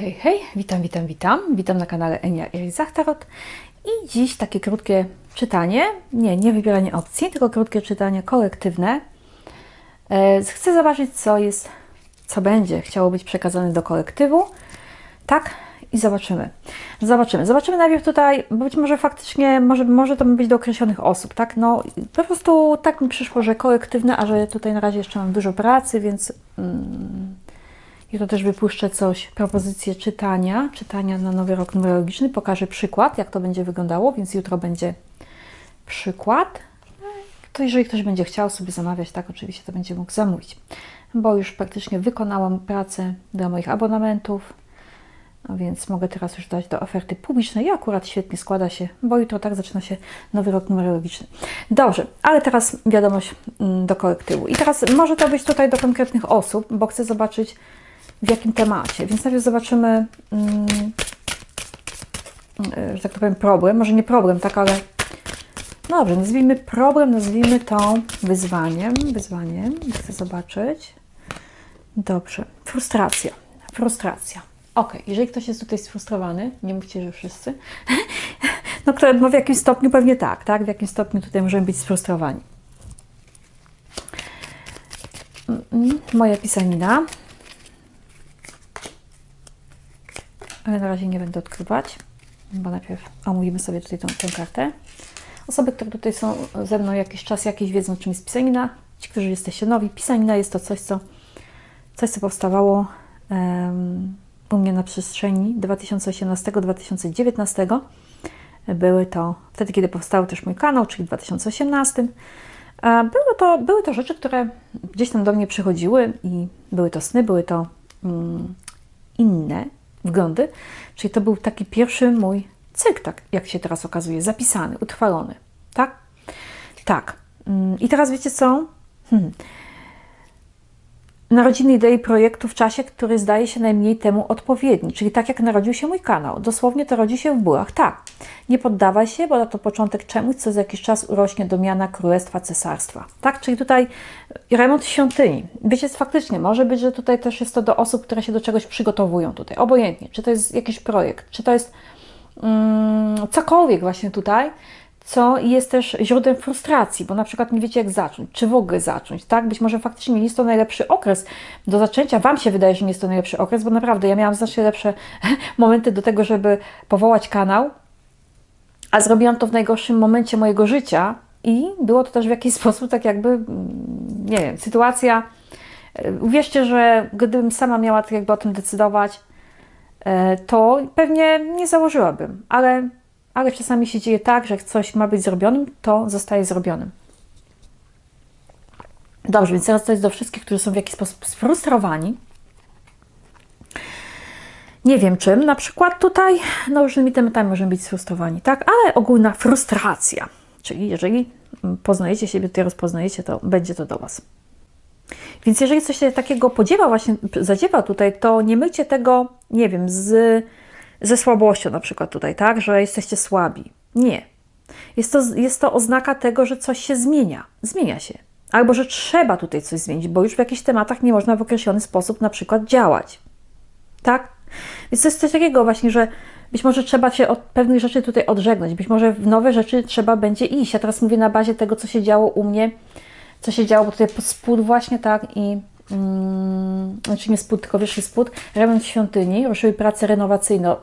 hej, hej, witam, witam, witam. Witam na kanale Enia i Zachtarot. I dziś takie krótkie czytanie, nie, nie wybieranie opcji, tylko krótkie czytanie kolektywne. E, Chcę zobaczyć, co jest, co będzie chciało być przekazane do kolektywu. Tak, i zobaczymy. Zobaczymy. Zobaczymy najpierw tutaj, być może faktycznie może, może to być do określonych osób, tak? No po prostu tak mi przyszło, że kolektywne, a że tutaj na razie jeszcze mam dużo pracy, więc mm, jutro też wypuszczę coś, propozycję czytania, czytania na nowy rok numerologiczny. Pokażę przykład, jak to będzie wyglądało, więc jutro będzie przykład. To jeżeli ktoś będzie chciał sobie zamawiać, tak, oczywiście to będzie mógł zamówić, bo już praktycznie wykonałam pracę dla moich abonamentów, no więc mogę teraz już dać do oferty publicznej i akurat świetnie składa się, bo jutro tak zaczyna się nowy rok numerologiczny. Dobrze, ale teraz wiadomość mm, do kolektywu. I teraz może to być tutaj do konkretnych osób, bo chcę zobaczyć w jakim temacie. Więc najpierw zobaczymy, mm, e, że tak powiem, problem. Może nie problem, tak, ale dobrze, nazwijmy problem, nazwijmy to wyzwaniem. Wyzwaniem, chcę zobaczyć. Dobrze, frustracja. Frustracja. Ok, jeżeli ktoś jest tutaj sfrustrowany, nie mówcie, że wszyscy, no, kto, no w jakimś stopniu pewnie tak, tak? W jakim stopniu tutaj możemy być sfrustrowani. Mm, Moja pisanina. Ale na razie nie będę odkrywać, bo najpierw omówimy sobie tutaj tą, tę kartę. Osoby, które tutaj są ze mną jakiś czas, jakieś wiedzą, czym jest pisanina. Ci, którzy jesteście nowi, pisanina jest to coś, co, coś, co powstawało um, u mnie na przestrzeni 2018-2019. Były to wtedy, kiedy powstał też mój kanał, czyli w 2018. Były to, były to rzeczy, które gdzieś tam do mnie przychodziły i były to sny, były to mm, inne wglądy. Czyli to był taki pierwszy mój cykl, tak jak się teraz okazuje, zapisany, utrwalony. Tak? Tak. I teraz wiecie co? Hmm narodziny idei projektu w czasie, który zdaje się najmniej temu odpowiedni, czyli tak jak narodził się mój kanał. Dosłownie to rodzi się w bólach. Tak, nie poddawaj się, bo to początek czemuś, co za jakiś czas urośnie do miana królestwa, cesarstwa. Tak, czyli tutaj remont świątyni. Wiecie, faktycznie, może być, że tutaj też jest to do osób, które się do czegoś przygotowują tutaj, obojętnie, czy to jest jakiś projekt, czy to jest mm, cokolwiek właśnie tutaj, co jest też źródłem frustracji, bo na przykład nie wiecie jak zacząć, czy w ogóle zacząć, tak? Być może faktycznie nie jest to najlepszy okres do zaczęcia, Wam się wydaje, że nie jest to najlepszy okres, bo naprawdę ja miałam znacznie lepsze momenty do tego, żeby powołać kanał, a zrobiłam to w najgorszym momencie mojego życia i było to też w jakiś sposób tak jakby, nie wiem, sytuacja, uwierzcie, że gdybym sama miała tak jakby o tym decydować, e, to pewnie nie założyłabym, ale ale czasami się dzieje tak, że jak coś ma być zrobionym, to zostaje zrobionym. Dobrze, więc teraz to jest do wszystkich, którzy są w jakiś sposób sfrustrowani. Nie wiem czym, na przykład tutaj, no różnymi tematami możemy być sfrustrowani, tak? Ale ogólna frustracja, czyli jeżeli poznajecie siebie, tutaj rozpoznajecie, to będzie to do Was. Więc jeżeli coś takiego podziewa, właśnie zadziewa tutaj, to nie myjcie tego, nie wiem, z ze słabością na przykład tutaj, tak, że jesteście słabi. Nie. Jest to, jest to oznaka tego, że coś się zmienia. Zmienia się. Albo że trzeba tutaj coś zmienić, bo już w jakichś tematach nie można w określony sposób na przykład działać. Tak? Więc to jest coś takiego właśnie, że być może trzeba się od pewnych rzeczy tutaj odżegnać, być może w nowe rzeczy trzeba będzie iść. Ja teraz mówię na bazie tego, co się działo u mnie, co się działo tutaj pod spód właśnie, tak, i znaczy nie spód, tylko wyższy spód, remont świątyni, ruszyły prace renowacyjne,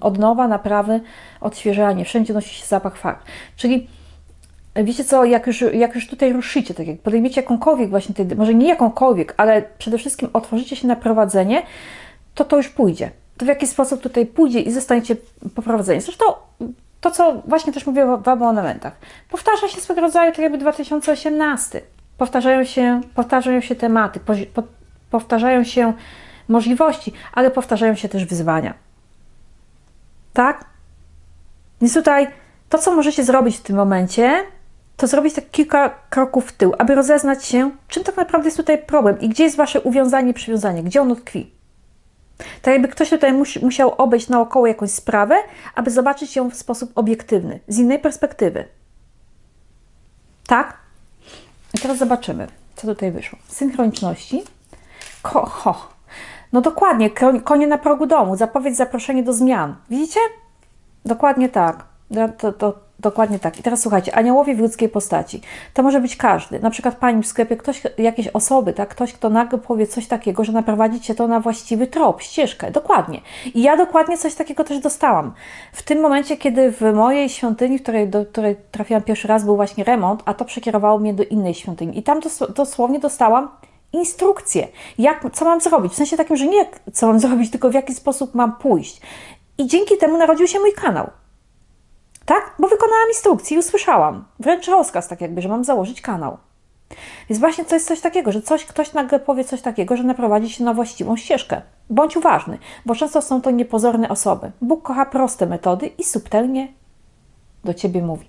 odnowa, naprawy, odświeżanie, wszędzie nosi się zapach farb. Czyli wiecie co, jak już, jak już tutaj ruszycie, tak jak podejmiecie jakąkolwiek właśnie, tej, może nie jakąkolwiek, ale przede wszystkim otworzycie się na prowadzenie, to to już pójdzie. To w jaki sposób tutaj pójdzie i zostaniecie poprowadzeni. Zresztą to, co właśnie też mówię w abonamentach, powtarza się swego rodzaju tak jakby 2018 powtarzają się, powtarzają się tematy, po, powtarzają się możliwości, ale powtarzają się też wyzwania. Tak? Więc tutaj to, co możecie zrobić w tym momencie, to zrobić tak kilka kroków w tył, aby rozeznać się, czym tak naprawdę jest tutaj problem i gdzie jest Wasze uwiązanie, przywiązanie, gdzie ono tkwi. Tak jakby ktoś tutaj musi, musiał obejść naokoło jakąś sprawę, aby zobaczyć ją w sposób obiektywny, z innej perspektywy. Tak? I teraz zobaczymy, co tutaj wyszło. Synchroniczności. Ko ho. No dokładnie, konie na progu domu, zapowiedź, zaproszenie do zmian. Widzicie? Dokładnie tak. To, to, dokładnie tak. I teraz słuchajcie, aniołowie w ludzkiej postaci. To może być każdy. Na przykład pani w sklepie, ktoś, jakieś osoby, tak? Ktoś, kto nagle powie coś takiego, że naprowadzi cię to na właściwy trop, ścieżkę. Dokładnie. I ja dokładnie coś takiego też dostałam. W tym momencie, kiedy w mojej świątyni, w której, do której trafiłam pierwszy raz, był właśnie remont, a to przekierowało mnie do innej świątyni. I tam dos dosłownie dostałam instrukcję, jak, co mam zrobić. W sensie takim, że nie co mam zrobić, tylko w jaki sposób mam pójść. I dzięki temu narodził się mój kanał. Tak? Bo wykonałam instrukcję i usłyszałam. Wręcz rozkaz, tak jakby, że mam założyć kanał. Więc właśnie to jest coś takiego, że coś, ktoś nagle powie coś takiego, że naprowadzi się na właściwą ścieżkę. Bądź uważny, bo często są to niepozorne osoby. Bóg kocha proste metody i subtelnie do Ciebie mówi.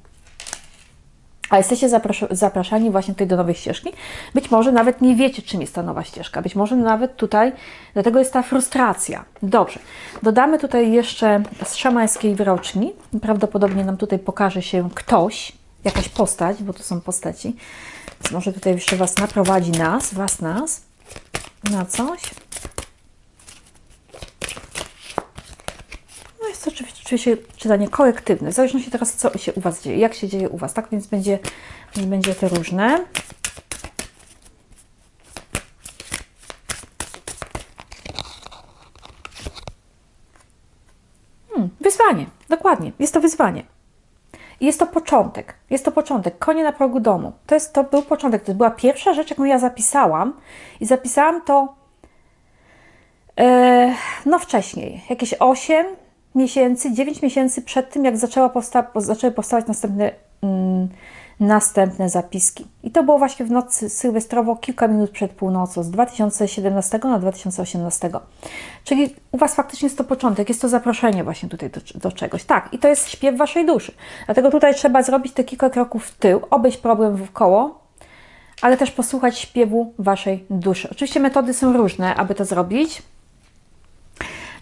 A jesteście zapraszani właśnie tutaj do nowej ścieżki. Być może nawet nie wiecie, czym jest ta nowa ścieżka. Być może nawet tutaj, dlatego jest ta frustracja. Dobrze. Dodamy tutaj jeszcze z szamańskiej wyroczni. Prawdopodobnie nam tutaj pokaże się ktoś, jakaś postać, bo to są postaci. Więc może tutaj jeszcze Was naprowadzi nas, Was nas, na coś. No oczywiście, oczywiście czytanie kolektywne, w zależności teraz co się u Was dzieje, jak się dzieje u Was, tak? Więc będzie, będzie to różne. Hmm, wyzwanie, dokładnie, jest to wyzwanie. I jest to początek, jest to początek, konie na progu domu. To, jest, to był początek, to była pierwsza rzecz, jaką ja zapisałam i zapisałam to e, no wcześniej, jakieś 8 miesięcy, 9 miesięcy przed tym, jak zaczęła powsta zaczęły powstawać następne, mm, następne zapiski. I to było właśnie w nocy sylwestrowo, kilka minut przed północą, z 2017 na 2018. Czyli u Was faktycznie jest to początek, jest to zaproszenie właśnie tutaj do, do czegoś. Tak, i to jest śpiew Waszej duszy. Dlatego tutaj trzeba zrobić te kilka kroków w tył, obejść problem w koło, ale też posłuchać śpiewu Waszej duszy. Oczywiście metody są różne, aby to zrobić.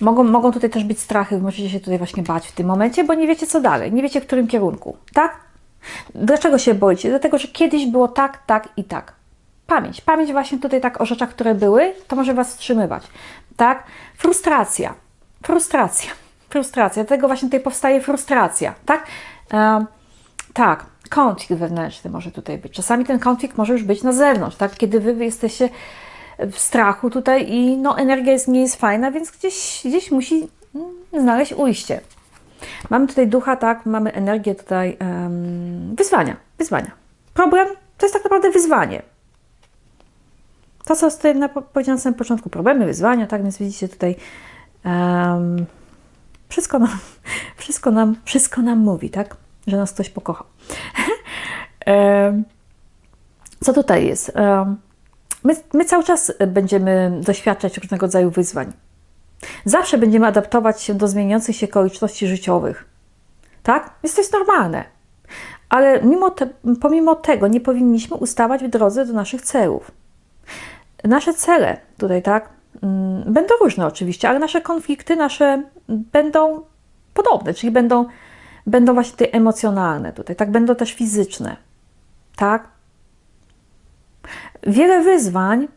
Mogą, mogą tutaj też być strachy, możecie się tutaj właśnie bać w tym momencie, bo nie wiecie co dalej, nie wiecie w którym kierunku, tak? Dlaczego się boicie? Dlatego, że kiedyś było tak, tak i tak. Pamięć, pamięć właśnie tutaj tak o rzeczach, które były, to może Was wstrzymywać, tak? Frustracja, frustracja, frustracja, dlatego właśnie tutaj powstaje frustracja, tak? Um, tak, konflikt wewnętrzny może tutaj być. Czasami ten konflikt może już być na zewnątrz, tak? Kiedy Wy jesteście w strachu tutaj i no, energia jest, nie jest fajna, więc gdzieś, gdzieś musi mm, znaleźć ujście. Mamy tutaj ducha, tak, mamy energię tutaj um, wyzwania, wyzwania. Problem to jest tak naprawdę wyzwanie. To, co tutaj na, powiedziałam na samym początku, problemy, wyzwania, tak, więc widzicie tutaj um, wszystko, nam, wszystko, nam, wszystko nam mówi, tak, że nas ktoś pokochał. um, co tutaj jest? My, my, cały czas będziemy doświadczać różnego rodzaju wyzwań. Zawsze będziemy adaptować się do zmieniających się okoliczności życiowych. Tak? Jest to jest normalne. Ale te, pomimo tego nie powinniśmy ustawać w drodze do naszych celów. Nasze cele tutaj, tak, będą różne oczywiście, ale nasze konflikty nasze będą podobne, czyli będą, będą właśnie te emocjonalne tutaj, tak, będą też fizyczne. Tak? Wiele wyzwań,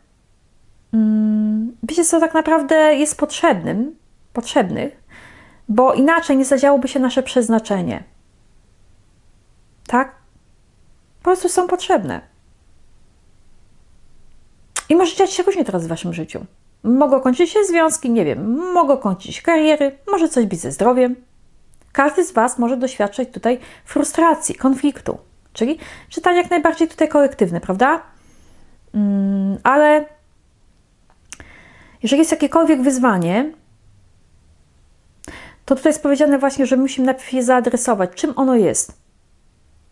wiecie co, tak naprawdę jest potrzebnym, potrzebnych, bo inaczej nie zadziałoby się nasze przeznaczenie. Tak? Po prostu są potrzebne. I może dziać się różnie teraz w Waszym życiu. Mogą kończyć się związki, nie wiem, mogą kończyć kariery, może coś być ze zdrowiem. Każdy z Was może doświadczać tutaj frustracji, konfliktu. Czyli czytanie jak najbardziej tutaj kolektywne, prawda? Ale jeżeli jest jakiekolwiek wyzwanie, to tutaj jest powiedziane właśnie, że musimy najpierw je zaadresować, czym ono jest.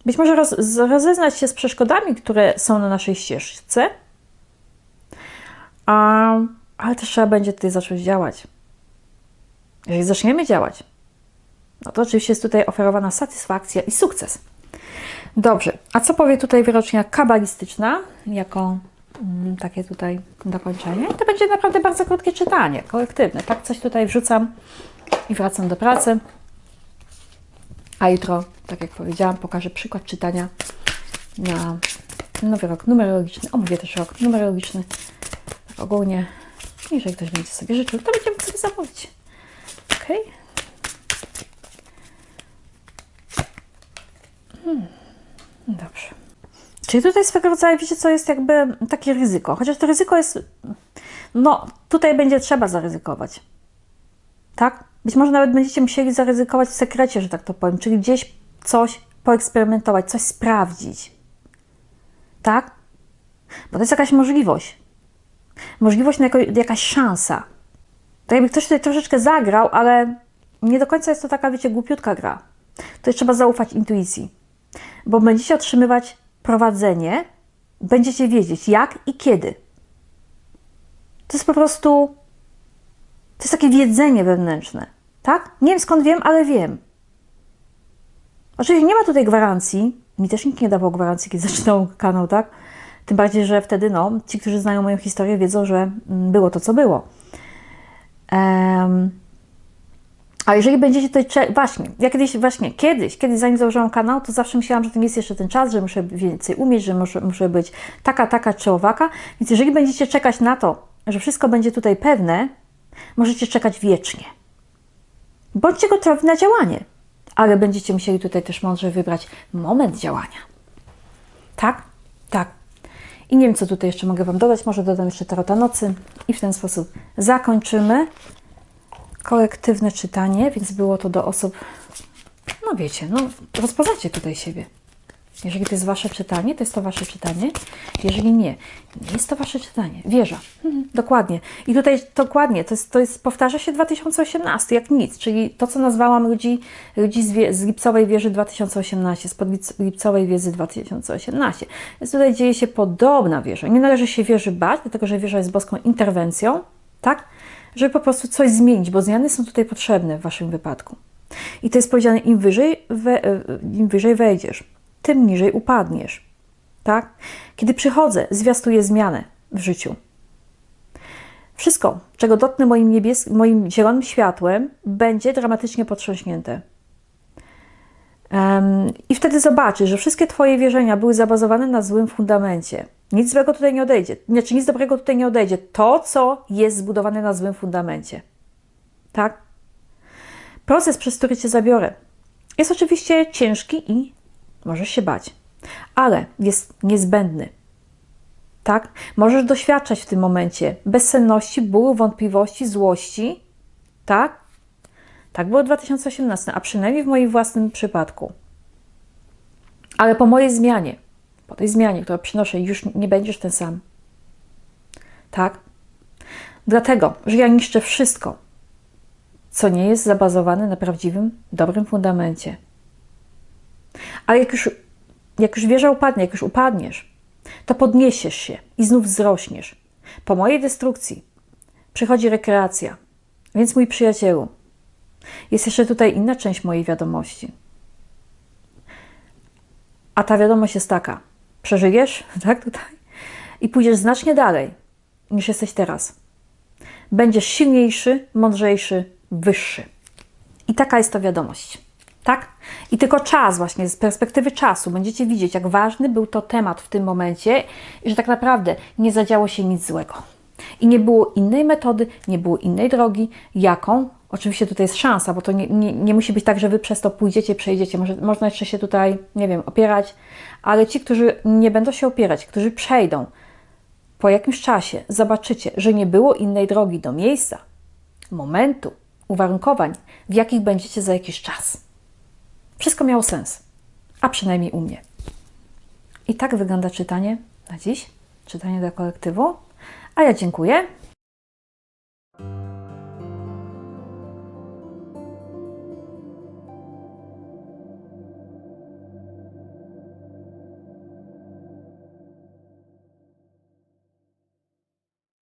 Być może roz, rozeznać się z przeszkodami, które są na naszej ścieżce, a, ale też trzeba będzie tutaj zacząć działać. Jeżeli zaczniemy działać, no to oczywiście jest tutaj oferowana satysfakcja i sukces. Dobrze, a co powie tutaj wyrocznia kabalistyczna jako mm, takie tutaj dokończenie? To będzie naprawdę bardzo krótkie czytanie, kolektywne. Tak, coś tutaj wrzucam i wracam do pracy. A jutro, tak jak powiedziałam, pokażę przykład czytania na nowy rok numerologiczny. Omówię też rok numerologiczny. Tak ogólnie Jeżeli ktoś będzie sobie życzył, to będziemy sobie zamówić. Ok? Hmm. Dobrze. Czyli tutaj swego rodzaju, wiecie co, jest jakby takie ryzyko. Chociaż to ryzyko jest, no tutaj będzie trzeba zaryzykować. Tak? Być może nawet będziecie musieli zaryzykować w sekrecie, że tak to powiem, czyli gdzieś coś poeksperymentować, coś sprawdzić. Tak? Bo to jest jakaś możliwość. Możliwość jako, jakaś szansa. To jakby ktoś tutaj troszeczkę zagrał, ale nie do końca jest to taka, wiecie, głupiutka gra. To trzeba zaufać intuicji. Bo będziecie otrzymywać prowadzenie, będziecie wiedzieć jak i kiedy. To jest po prostu to jest takie wiedzenie wewnętrzne, tak? Nie wiem skąd wiem, ale wiem. Oczywiście nie ma tutaj gwarancji. Mi też nikt nie dawał gwarancji, kiedy zaczynał kanał, tak? Tym bardziej, że wtedy, no, ci, którzy znają moją historię, wiedzą, że mm, było to, co było. Um, a jeżeli będziecie tutaj, właśnie, ja kiedyś, właśnie, kiedyś, kiedyś zanim założyłam kanał, to zawsze myślałam, że nie jest jeszcze ten czas, że muszę więcej umieć, że muszę, muszę być taka, taka czy owaka. Więc jeżeli będziecie czekać na to, że wszystko będzie tutaj pewne, możecie czekać wiecznie. Bądźcie gotowi na działanie, ale będziecie musieli tutaj też mądrze wybrać moment działania. Tak? Tak. I nie wiem, co tutaj jeszcze mogę Wam dodać. Może dodam jeszcze Tarota Nocy i w ten sposób zakończymy kolektywne czytanie, więc było to do osób, no wiecie, no rozpoznacie tutaj siebie. Jeżeli to jest Wasze czytanie, to jest to Wasze czytanie. Jeżeli nie, nie jest to Wasze czytanie. Wieża. Mhm, dokładnie. I tutaj dokładnie, to jest, to jest, powtarza się 2018, jak nic, czyli to, co nazwałam ludzi, ludzi z, wie, z Lipcowej Wieży 2018, z Lipcowej Wieży 2018. Więc tutaj dzieje się podobna wieża. Nie należy się wieży bać, dlatego że wieża jest boską interwencją, tak? Żeby po prostu coś zmienić, bo zmiany są tutaj potrzebne w Waszym wypadku. I to jest powiedziane, im wyżej, we, im wyżej wejdziesz tym niżej upadniesz. Tak? Kiedy przychodzę, zwiastuję zmianę w życiu. Wszystko, czego dotknę moim, niebies- moim zielonym światłem, będzie dramatycznie potrząśnięte. I wtedy zobaczysz, że wszystkie Twoje wierzenia były zabazowane na złym fundamencie. Nic złego tutaj nie odejdzie. Znaczy, nic dobrego tutaj nie odejdzie. To, co jest zbudowane na złym fundamencie. Tak? Proces, przez który Cię zabiorę, jest oczywiście ciężki i Możesz się bać, ale jest niezbędny. Tak? Możesz doświadczać w tym momencie bezsenności, bólu, wątpliwości, złości. Tak? Tak było w 2018, a przynajmniej w moim własnym przypadku. Ale po mojej zmianie, po tej zmianie, którą przynoszę, już nie będziesz ten sam. Tak? Dlatego, że ja niszczę wszystko, co nie jest zabazowane na prawdziwym, dobrym fundamencie. Ale jak już, jak już wieża upadnie, jak już upadniesz, to podniesiesz się i znów wzrośniesz. Po mojej destrukcji przychodzi rekreacja. Więc mój przyjacielu, jest jeszcze tutaj inna część mojej wiadomości. A ta wiadomość jest taka: przeżyjesz, tak, tutaj, i pójdziesz znacznie dalej niż jesteś teraz. Będziesz silniejszy, mądrzejszy, wyższy. I taka jest to wiadomość. Tak? I tylko czas, właśnie z perspektywy czasu, będziecie widzieć, jak ważny był to temat w tym momencie i że tak naprawdę nie zadziało się nic złego. I nie było innej metody, nie było innej drogi, jaką. Oczywiście tutaj jest szansa, bo to nie, nie, nie musi być tak, że wy przez to pójdziecie, przejdziecie. Może, można jeszcze się tutaj, nie wiem, opierać, ale ci, którzy nie będą się opierać, którzy przejdą, po jakimś czasie zobaczycie, że nie było innej drogi do miejsca, momentu, uwarunkowań, w jakich będziecie za jakiś czas. Wszystko miało sens, a przynajmniej u mnie. I tak wygląda czytanie na dziś, czytanie dla kolektywu. A ja dziękuję.